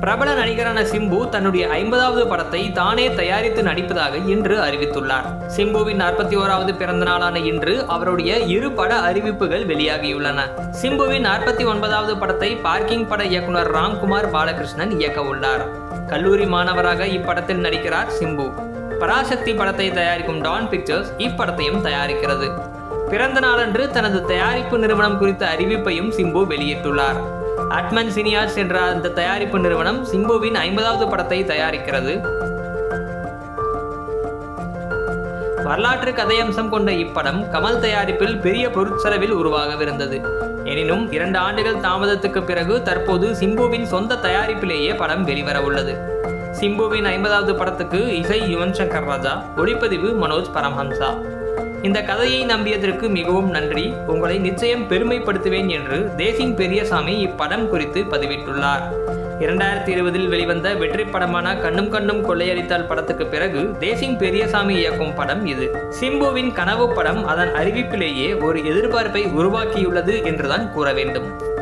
பிரபல நடிகரான சிம்பு தன்னுடைய ஐம்பதாவது படத்தை தானே தயாரித்து நடிப்பதாக இன்று அறிவித்துள்ளார். சிம்புவின் நாற்பத்தி ஓராவது பிறந்த நாளான இன்று அவருடைய இரு பட அறிவிப்புகள் வெளியாகியுள்ளன. சிம்புவின் நாற்பத்தி ஒன்பதாவது படத்தை பார்க்கிங் பட இயக்குனர் ராம்குமார் பாலகிருஷ்ணன் இயக்க உள்ளார். கல்லூரி மாணவராக இப்படத்தில் நடிக்கிறார் சிம்பு. பராசக்தி படத்தை தயாரிக்கும் டான் பிக்சர்ஸ் இப்படத்தையும் தயாரிக்கிறது. பிறந்த நாளன்று தனது தயாரிப்பு நிறுவனம் குறித்த அறிவிப்பையும் சிம்பு வெளியிட்டுள்ளார். அட்மன் சினியாஸ் என்ற அந்த தயாரிப்பு நிறுவனம் சிம்புவின் ஐம்பதாவது படத்தை தயாரிக்கிறது. வரலாற்று கதையம்சம் கொண்ட இப்படம் கமல் தயாரிப்பில் பெரிய பொருட்செலவில் உருவாகவிருந்தது. எனினும் இரண்டு ஆண்டுகள் தாமதத்துக்கு பிறகு தற்போது சிம்புவின் சொந்த தயாரிப்பிலேயே படம் வெளிவர உள்ளது சிம்புவின் ஐம்பதாவது படத்துக்கு இசை யுவன் சங்கர் ராஜா ஒளிப்பதிவு மனோஜ் பரமஹம்சா. இந்த கதையை நம்பியதற்கு மிகவும் நன்றி. உங்களை நிச்சயம் பெருமைப்படுத்துவேன் என்று தேசிங் பெரியசாமி இப்படம் குறித்து பதிவிட்டுள்ளார். இரண்டாயிரத்தி இருபதில் வெளிவந்த வெற்றி படமான கண்ணும் கண்ணும் கொள்ளையடித்தால் படத்துக்கு பிறகு தேசிங் பெரியசாமி இயக்கும் படம் இது. சிம்புவின் கனவு படம் அதன் அறிவிப்பிலேயே ஒரு எதிர்பார்ப்பை உருவாக்கியுள்ளது என்றுதான் கூற வேண்டும்.